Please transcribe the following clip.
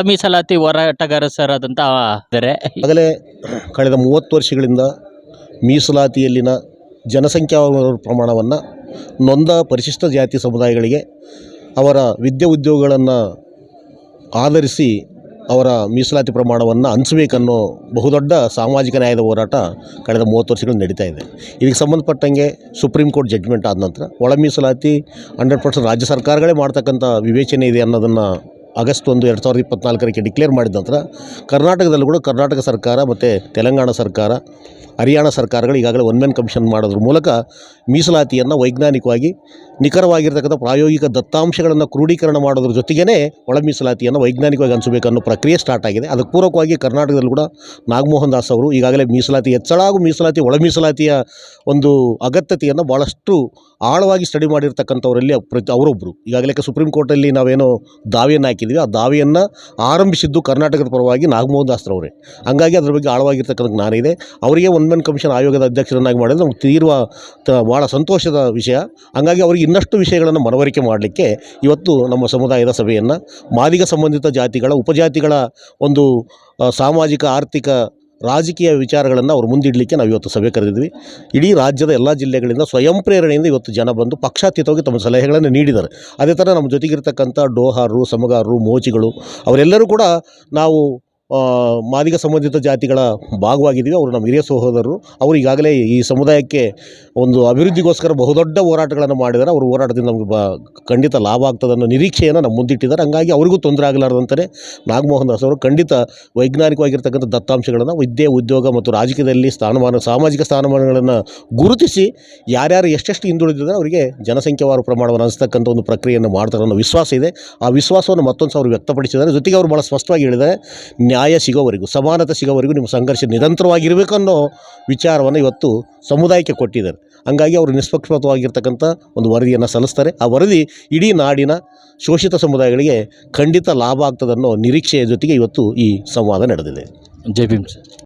ಒಳ ಮೀಸಲಾತಿ ಹೋರಾಟಗಾರರಾದಂಥ ಇದ್ದಾರೆ ಆಗಲೇ ಕಳೆದ ಮೂವತ್ತು ವರ್ಷಗಳಿಂದ ಮೀಸಲಾತಿಯಲ್ಲಿನ ಜನಸಂಖ್ಯಾ ಪ್ರಮಾಣವನ್ನು ನೊಂದ ಪರಿಶಿಷ್ಟ ಜಾತಿ ಸಮುದಾಯಗಳಿಗೆ ಅವರ ವಿದ್ಯೆ ಉದ್ಯೋಗಗಳನ್ನು ಆಧರಿಸಿ ಅವರ ಮೀಸಲಾತಿ ಪ್ರಮಾಣವನ್ನು ಹಂಚಬೇಕನ್ನೋ ಬಹುದೊಡ್ಡ ಸಾಮಾಜಿಕ ನ್ಯಾಯದ ಹೋರಾಟ ಕಳೆದ ಮೂವತ್ತು ವರ್ಷಗಳಿಂದ ನಡೀತಾ ಇದೆ. ಇದಕ್ಕೆ ಸಂಬಂಧಪಟ್ಟಂಗೆ ಸುಪ್ರೀಂ ಕೋರ್ಟ್ ಜಡ್ಜ್ಮೆಂಟ್ ಆದ ನಂತರ ಒಳ ಮೀಸಲಾತಿ ಹಂಡ್ರೆಡ್ ಪರ್ಸೆಂಟ್ ರಾಜ್ಯ ಸರ್ಕಾರಗಳೇ ಮಾಡ್ತಕ್ಕಂಥ ವಿವೇಚನೆ ಇದೆ ಅನ್ನೋದನ್ನು ಆಗಸ್ಟ್ ಒಂದು, ಎರಡು ಸಾವಿರದ ಇಪ್ಪತ್ನಾಲ್ಕರಕ್ಕೆ ಡಿಕ್ಲೇರ್ ಮಾಡಿದ ನಂತರ ಕರ್ನಾಟಕದಲ್ಲೂ ಕೂಡ ಕರ್ನಾಟಕ ಸರ್ಕಾರ ಮತ್ತು ತೆಲಂಗಾಣ ಸರ್ಕಾರ, ಹರಿಯಾಣ ಸರ್ಕಾರಗಳು ಈಗಾಗಲೇ ಒನ್ ಮೆನ್ ಕಮಿಷನ್ ಮಾಡೋದ್ರ ಮೂಲಕ ಮೀಸಲಾತಿಯನ್ನು ವೈಜ್ಞಾನಿಕವಾಗಿ ನಿಖರವಾಗಿರ್ತಕ್ಕಂಥ ಪ್ರಾಯೋಗಿಕ ದತ್ತಾಂಶಗಳನ್ನು ಕ್ರೋಢೀಕರಣ ಮಾಡೋದ್ರ ಜೊತೆಗೇ ಒಳ ವೈಜ್ಞಾನಿಕವಾಗಿ ಅನ್ಸಬೇಕು ಅನ್ನೋ ಪ್ರಕ್ರಿಯೆ ಸ್ಟಾರ್ಟ್ ಆಗಿದೆ. ಅದಕ್ಕೆ ಪೂರಕವಾಗಿ ಕರ್ನಾಟಕದಲ್ಲೂ ಕೂಡ ನಾಗಮೋಹನ್ ದಾಸ್ ಅವರು ಈಗಾಗಲೇ ಮೀಸಲಾತಿ ಹೆಚ್ಚಳ ಹಾಗೂ ಮೀಸಲಾತಿ ಒಳ ಮೀಸಲಾತಿಯ ಒಂದು ಅಗತ್ಯತೆಯನ್ನು ಭಾಳಷ್ಟು ಆಳವಾಗಿ ಸ್ಟಡಿ ಮಾಡಿರ್ತಕ್ಕಂಥವರಲ್ಲಿ ಪ್ರತಿ ಅವರೊಬ್ಬರು ಈಗಾಗಲೇ ಸುಪ್ರೀಂ ಕೋರ್ಟಲ್ಲಿ ನಾವೇನು ದಾವೆಯನ್ನು ಹಾಕಿದ್ವಿ ಆ ದಾವೆಯನ್ನು ಆರಂಭಿಸಿದ್ದು ಕರ್ನಾಟಕದ ಪರವಾಗಿ ನಾಗಮೋಹನ್ ದಾಸ್ರವರೇ ಹಂಗಾಗಿ ಅದರ ಬಗ್ಗೆ ಆಳವಾಗಿರ್ತಕ್ಕಂಥ ಜ್ಞಾನ ಇದೆ. ಅವರಿಗೆ ಒನ್ ಮೆನ್ ಕಮಿಷನ್ ಆಯೋಗದ ಅಧ್ಯಕ್ಷರನ್ನಾಗಿ ಮಾಡಿದ್ರೆ ನಮ್ಗೆ ತೀರ್ವ ಭಾಳ ಸಂತೋಷದ ವಿಷಯ. ಹಂಗಾಗಿ ಅವರಿಗೆ ಇನ್ನಷ್ಟು ವಿಷಯಗಳನ್ನು ಮನವರಿಕೆ ಮಾಡಲಿಕ್ಕೆ ಇವತ್ತು ನಮ್ಮ ಸಮುದಾಯದ ಸಭೆಯನ್ನು ಮಾದಿಗ ಸಂಬಂಧಿತ ಜಾತಿಗಳ, ಉಪಜಾತಿಗಳ ಒಂದು ಸಾಮಾಜಿಕ, ಆರ್ಥಿಕ, ರಾಜಕೀಯ ವಿಚಾರಗಳನ್ನು ಅವ್ರು ಮುಂದಿಡಲಿಕ್ಕೆ ನಾವು ಇವತ್ತು ಸಭೆ ಕರೆದಿದ್ವಿ. ಇಡೀ ರಾಜ್ಯದ ಎಲ್ಲ ಜಿಲ್ಲೆಗಳಿಂದ ಸ್ವಯಂ ಪ್ರೇರಣೆಯಿಂದ ಇವತ್ತು ಜನ ಬಂದು ಪಕ್ಷಾತೀತವಾಗಿ ತಮ್ಮ ಸಲಹೆಗಳನ್ನು ನೀಡಿದ್ದಾರೆ. ಅದೇ ಥರ ನಮ್ಮ ಜೊತೆಗಿರ್ತಕ್ಕಂಥ ಡೋಹಾರರು ಸಮಗಾರರು, ಮೋಚಿಗಳು, ಅವರೆಲ್ಲರೂ ಕೂಡ ನಾವು ಮಾದಿಗ ಸಂಬಂಧಿತ ಜಾತಿಗಳ ಭಾಗವಾಗಿದ್ದೀವಿ. ಅವರು ನಮ್ಮ ಹಿರಿಯ ಸಹೋದರರು. ಅವರು ಈಗಾಗಲೇ ಈ ಸಮುದಾಯಕ್ಕೆ ಒಂದು ಅಭಿವೃದ್ಧಿಗೋಸ್ಕರ ಬಹುದೊಡ್ಡ ಹೋರಾಟಗಳನ್ನು ಮಾಡಿದ್ದಾರೆ. ಅವರು ಹೋರಾಟದಿಂದ ನಮಗೆ ಬ, ಖಂಡಿತ ಲಾಭ ಆಗ್ತದೆ ಅನ್ನೋ ನಿರೀಕ್ಷೆಯನ್ನು ನಮ್ಮ ಮುಂದಿಟ್ಟಿದ್ದಾರೆ. ಹಂಗಾಗಿ ಅವರಿಗೂ ತೊಂದರೆ ಆಗಲಾರ್ದಂತೆ ನಾಗಮೋಹನ್ ದಾಸ್ ಅವರು ಖಂಡಿತ ವೈಜ್ಞಾನಿಕವಾಗಿರ್ತಕ್ಕಂಥ ದತ್ತಾಂಶಗಳನ್ನು ವಿದ್ಯೆ, ಉದ್ಯೋಗ ಮತ್ತು ರಾಜಕೀಯದಲ್ಲಿ ಸ್ಥಾನಮಾನ, ಸಾಮಾಜಿಕ ಸ್ಥಾನಮಾನಗಳನ್ನು ಗುರುತಿಸಿ ಯಾರ್ಯಾರು ಎಷ್ಟೆಷ್ಟು ಹಿಂದುಳಿದಿದ್ದಾರೆ ಅವರಿಗೆ ಜನಸಂಖ್ಯಾವಾರು ಪ್ರಮಾಣವನ್ನು ಅನಿಸ್ತಕ್ಕಂಥ ಒಂದು ಪ್ರಕ್ರಿಯೆಯನ್ನು ಮಾಡ್ತಾರೆ ಅನ್ನೋ ವಿಶ್ವಾಸ ಇದೆ. ಆ ವಿಶ್ವಾಸವನ್ನು ಮತ್ತೊಂದು ಸಾವಿರ ವ್ಯಕ್ತಪಡಿಸಿದ್ದಾರೆ. ಜೊತೆಗೆ ಅವರು ಭಾಳ ಸ್ಪಷ್ಟವಾಗಿ ಹೇಳಿದ್ದಾರೆ ನ್ಯಾಯ ಸಿಗೋವರೆಗೂ, ಸಮಾನತೆ ಸಿಗೋವರೆಗೂ ನಿಮ್ಮ ಸಂಘರ್ಷ ನಿರಂತರವಾಗಿರಬೇಕು ಅನ್ನೋ ವಿಚಾರವನ್ನು ಇವತ್ತು ಸಮುದಾಯಕ್ಕೆ ಕೊಟ್ಟಿದ್ದಾರೆ. ಹಂಗಾಗಿ ಅವರು ನಿಷ್ಪಕ್ಷಪಾತವಾಗಿರ್ತಕ್ಕಂಥ ಒಂದು ವರದಿಯನ್ನು ಸಲ್ಲಿಸ್ತಾರೆ. ಆ ವರದಿ ಇಡೀ ನಾಡಿನ ಶೋಷಿತ ಸಮುದಾಯಗಳಿಗೆ ಖಂಡಿತ ಲಾಭ ಆಗ್ತದನ್ನೋ ನಿರೀಕ್ಷೆಯ ಜೊತೆಗೆ ಇವತ್ತು ಈ ಸಂವಾದ ನಡೆದಿದೆ. ಜೈ ಭೀಮ್ ಸರ್.